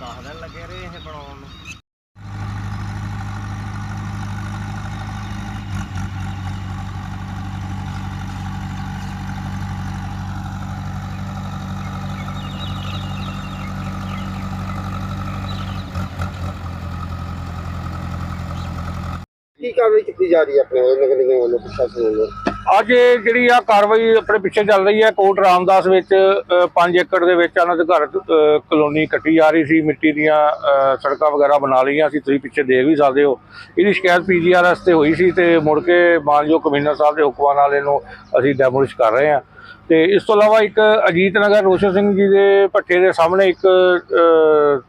10 ਦਿਨ ਲੱਗੇ ਰਹੇ ਇਹ ਬਣਾਉਣ ਨੂੰ। ਕੀ ਕਾਰਵਾਈ ਕੀਤੀ ਜਾ ਰਹੀ ਹੈ ਆਪਣੇ ਵੱਲੋਂ ਨਗਰ ਨਿਗਮ ਵੱਲੋਂ ਪ੍ਰਸ਼ਾਸਨ ਵੱਲੋਂ? ਅੱਜ ਇਹ ਜਿਹੜੀ ਆ ਕਾਰਵਾਈ ਆਪਣੇ ਪਿੱਛੇ ਚੱਲ ਰਹੀ ਹੈ ਕੋਟ ਰਾਮਦਾਸ ਵਿੱਚ 5 ਏਕੜ ਦੇ ਵਿੱਚ ਇਹਨਾਂ ਦੇ ਘਰ ਅ, ਕਲੋਨੀ ਕੱਟੀ ਜਾ ਰਹੀ ਸੀ ਮਿੱਟੀ ਦੀਆਂ ਅ, ਸੜਕਾਂ ਵਗੈਰਾ ਬਣਾ ਲਈਆਂ ਸੀ ਤੁਸੀਂ ਪਿੱਛੇ ਦੇਖ ਵੀ ਸਕਦੇ ਹੋ। ਇਹਦੀ ਸ਼ਿਕਾਇਤ ਪੀਜੀਆਰਐਸ ਤੇ ਹੋਈ ਸੀ ਤੇ ਮੁੜ ਕੇ ਮਾਨਯੋਗ ਕਮਿਸ਼ਨਰ ਸਾਹਿਬ ਦੇ ਹੁਕਮਾਂ ਨਾਲ ਇਹਨੂੰ ਅਸੀਂ ਡੈਮੋਲਿਸ਼ ਕਰ ਰਹੇ ਹਾਂ। ਤੇ ਇਸ ਤੋਂ ਇਲਾਵਾ ਇੱਕ ਅਜੀਤ ਨਗਰ ਰੋਸ਼ਨ ਸਿੰਘ ਜੀ ਦੇ ਭੱਠੇ ਦੇ ਸਾਹਮਣੇ ਇੱਕ ਅ,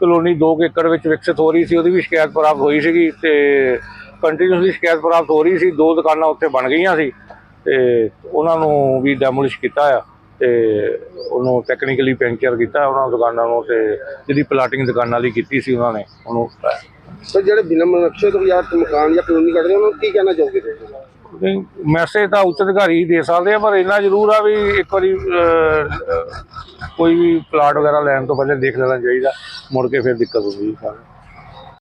ਕਲੋਨੀ 2 ਏਕੜ ਵਿੱਚ ਵਿਕਸਿਤ ਹੋ ਰਹੀ ਸੀ ਉਹਦੀ ਵੀ ਸ਼ਿਕਾਇਤ ਪ੍ਰਾਪਤ ਹੋਈ ਸੀਗੀ ਤੇ ਕੰਟੀਨਿਊਸਲੀ ਸ਼ਿਕਾਇਤ ਪ੍ਰਾਪਤ ਹੋ ਰਹੀ ਸੀ ਦੋ ਦੁਕਾਨਾਂ ਉੱਥੇ ਬਣ ਗਈਆਂ ਸੀ ਤੇ ਉਹਨਾਂ ਨੂੰ ਵੀ ਡੈਮੋਲਿਸ਼ ਕੀਤਾ ਆ ਤੇ ਉਹਨੂੰ ਟੈਕਨੀਕਲੀ ਪੈਂਚਰ ਕੀਤਾ ਉਹਨਾਂ ਦੁਕਾਨਾਂ ਨੂੰ ਤੇ ਜਿਹੜੀ ਪਲਾਟਿੰਗ ਦੁਕਾਨਾਂ ਲਈ ਕੀਤੀ ਸੀ ਉਹਨਾਂ ਨੇ ਉਹਨੂੰ ਸਰ ਜਿਹੜੇ ਬਿਨਾਂ ਨਕਸ਼ੇ ਤੋਂ ਜਾਂ ਮਕਾਨ ਜਾਂ ਕਲੋਨੀ ਕੱਢਦੇ ਉਹਨਾਂ ਨੂੰ ਕੀ ਕਹਿਣਾ ਚਾਹੋਗੇ ਤੁਸੀਂ? ਮੈਸੇਜ ਤਾਂ ਉੱਚ ਅਧਿਕਾਰੀ ਹੀ ਦੇ ਸਕਦੇ ਆ ਪਰ ਇੰਨਾ ਜ਼ਰੂਰ ਆ ਵੀ ਇੱਕ ਵਾਰੀ ਕੋਈ ਵੀ ਪਲਾਟ ਵਗੈਰਾ ਲੈਣ ਤੋਂ ਪਹਿਲੇ ਦੇਖ ਲੈਣਾ ਚਾਹੀਦਾ ਮੁੜ ਕੇ ਫਿਰ ਦਿੱਕਤ ਹੁੰਦੀ ਹੈ।